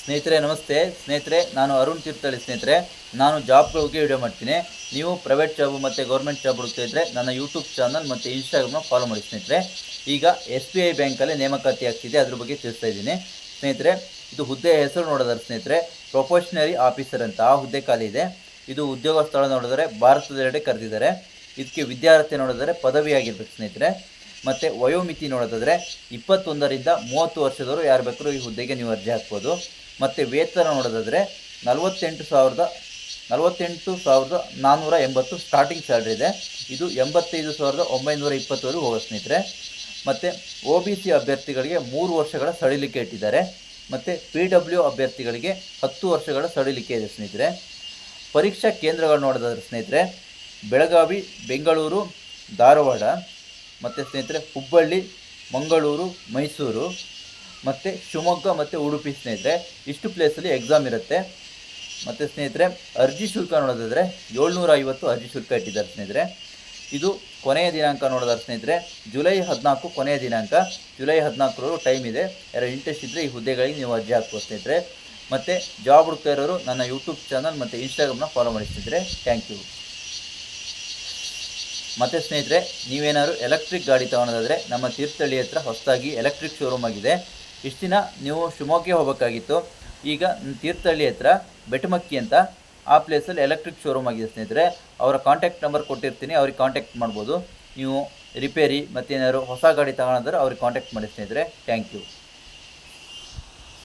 ಸ್ನೇಹಿತರೆ, ನಮಸ್ತೆ. ಸ್ನೇಹಿತರೆ, ನಾನು ಅರುಣ್ ತೀರ್ಥಹಳ್ಳಿ ಸ್ನೇಹಿತರೆ. ನಾನು ಜಾಬ್ಗಳಿಗೆ ವಿಡಿಯೋ ಮಾಡ್ತೀನಿ. ನೀವು ಪ್ರೈವೇಟ್ ಜಾಬು ಮತ್ತು ಗೌರ್ಮೆಂಟ್ ಜಾಬ್ ಹುಡುಕ್ತಾ ಇದ್ದರೆ ನನ್ನ ಯೂಟ್ಯೂಬ್ ಚಾನಲ್ ಮತ್ತು ಇನ್ಸ್ಟಾಗ್ರಾಮ್ನ ಫಾಲೋ ಮಾಡಿ ಸ್ನೇಹಿತರೆ. ಈಗ ಎಸ್ ಬಿ ಐ ಬ್ಯಾಂಕಲ್ಲಿ ನೇಮಕಾತಿ ಆಗ್ತಿದೆ. ಅದ್ರ ಬಗ್ಗೆ ತಿಳಿಸ್ತಾ ಇದ್ದೀನಿ. ಸ್ನೇಹಿತರೆ, ಇದು ಹುದ್ದೆ ಹೆಸರು ನೋಡೋದಾದ್ರೆ ಸ್ನೇಹಿತರೆ ಪ್ರೊಫೆಷನರಿ ಆಫೀಸರ್ ಅಂತ ಆ ಹುದ್ದೆ ಖಾಲಿ ಇದೆ. ಇದು ಉದ್ಯೋಗ ಸ್ಥಳ ನೋಡಿದರೆ ಭಾರತದೆಲ್ಲೆಡೆ ಕರೆದಿದ್ದಾರೆ. ಇದಕ್ಕೆ ವಿದ್ಯಾರ್ಥಿ ನೋಡಿದರೆ ಪದವಿ ಆಗಿರ್ಬೇಕು ಸ್ನೇಹಿತರೆ. ಮತ್ತು ವಯೋಮಿತಿ ನೋಡೋದಾದರೆ ಇಪ್ಪತ್ತೊಂದರಿಂದ ಮೂವತ್ತು ವರ್ಷದವರು ಯಾರು ಬೇಕಾದ್ರೂ ಈ ಹುದ್ದೆಗೆ ನೀವು ಅರ್ಜಿ ಹಾಕ್ಬೋದು. ಮತ್ತು ವೇತನ ನೋಡೋದಾದರೆ ನಲವತ್ತೆಂಟು ಸಾವಿರದ ನಲವತ್ತೆಂಟು ಸಾವಿರದ ನಾನ್ನೂರ ಎಂಬತ್ತು ಸ್ಟಾರ್ಟಿಂಗ್ ಸ್ಯಾಲ್ರಿ ಇದೆ. ಇದು ಎಂಬತ್ತೈದು ಸಾವಿರದ ಒಂಬೈನೂರ ಇಪ್ಪತ್ತವರೆಗೂ ಹೋಗೋ ಸ್ನೇಹಿತರೆ. ಮತ್ತು ಒ ಬಿ ಸಿ ಅಭ್ಯರ್ಥಿಗಳಿಗೆ ಮೂರು ವರ್ಷಗಳ ಸಡಿಲಿಕೆ ಇಟ್ಟಿದ್ದಾರೆ. ಮತ್ತು ಪಿ ಡಬ್ಲ್ಯೂ ಅಭ್ಯರ್ಥಿಗಳಿಗೆ ಹತ್ತು ವರ್ಷಗಳ ಸಡಿಲಿಕೆ ಇದೆ ಸ್ನೇಹಿತರೆ. ಪರೀಕ್ಷಾ ಕೇಂದ್ರಗಳು ನೋಡೋದಾದ್ರೆ ಸ್ನೇಹಿತರೆ, ಬೆಳಗಾವಿ, ಬೆಂಗಳೂರು, ಧಾರವಾಡ ಮತ್ತು ಸ್ನೇಹಿತರೆ, ಹುಬ್ಬಳ್ಳಿ, ಮಂಗಳೂರು, ಮೈಸೂರು, ಮತ್ತು ಶಿವಮೊಗ್ಗ ಮತ್ತು ಉಡುಪಿ ಸ್ನೇಹಿತರೆ, ಇಷ್ಟು ಪ್ಲೇಸಲ್ಲಿ ಎಕ್ಸಾಮ್ ಇರುತ್ತೆ. ಮತ್ತು ಸ್ನೇಹಿತರೆ, ಅರ್ಜಿ ಶುಲ್ಕ ನೋಡೋದಾದರೆ ಏಳ್ನೂರ ಐವತ್ತು ಅರ್ಜಿ ಶುಲ್ಕ ಇಟ್ಟಿದ್ದಾರೆ ಸ್ನೇಹಿತರೆ. ಇದು ಕೊನೆಯ ದಿನಾಂಕ ನೋಡೋದಾದ್ರೆ ಸ್ನೇಹಿತರೆ, ಜುಲೈ ಹದಿನಾಲ್ಕು ಕೊನೆಯ ದಿನಾಂಕ. ಜುಲೈ ಹದಿನಾಲ್ಕರವರೆಗೂ ಟೈಮ್ ಇದೆ. ಯಾರು ಇಂಟ್ರೆಸ್ಟ್ ಇದ್ದರೆ ಈ ಹುದ್ದೆಗಳಿಗೆ ನೀವು ಅರ್ಜಿ ಹಾಕ್ಬೋದು ಸ್ನೇಹಿತರೆ. ಮತ್ತು ಜಾಬ್ ಹುಡುಕ್ತಾ ಇರೋರು ನನ್ನ ಯೂಟ್ಯೂಬ್ ಚಾನಲ್ ಮತ್ತು ಇನ್ಸ್ಟಾಗ್ರಾಮ್ನ ಫಾಲೋ ಮಾಡಿ ಸ್ನೇಹಿತರೆ. ಥ್ಯಾಂಕ್ ಯು ಮತ್ತು ಸ್ನೇಹಿತರೆ, ನೀವೇನಾದ್ರು ಎಲೆಕ್ಟ್ರಿಕ್ ಗಾಡಿ ತೊಗೊಳೋದಾದರೆ ನಮ್ಮ ತೀರ್ಥಹಳ್ಳಿ ಹತ್ರ ಹೊಸದಾಗಿ ಎಲೆಕ್ಟ್ರಿಕ್ ಶೋರೂಮ್ ಆಗಿದೆ. ಇಷ್ಟು ದಿನ ನೀವು ಶಿವಮೊಗ್ಗಕ್ಕೆ ಹೋಗಬೇಕಾಗಿತ್ತು. ಈಗ ತೀರ್ಥಹಳ್ಳಿ ಹತ್ರ ಬೆಟಮಕ್ಕಿ ಅಂತ ಆ ಪ್ಲೇಸಲ್ಲಿ ಎಲೆಕ್ಟ್ರಿಕ್ ಶೋರೂಮ್ ಆಗಿದೆ ಸ್ನೇಹಿತರೆ. ಅವರ ಕಾಂಟ್ಯಾಕ್ಟ್ ನಂಬರ್ ಕೊಟ್ಟಿರ್ತೀನಿ, ಅವ್ರಿಗೆ ಕಾಂಟ್ಯಾಕ್ಟ್ ಮಾಡ್ಬೋದು. ನೀವು ರಿಪೇರಿ ಮತ್ತೇನಾದ್ರು ಹೊಸ ಗಾಡಿ ತಗೊಳೋದಾದ್ರೆ ಅವ್ರಿಗೆ ಕಾಂಟ್ಯಾಕ್ಟ್ ಮಾಡಿ ಸ್ನೇಹಿತರೆ. Thank you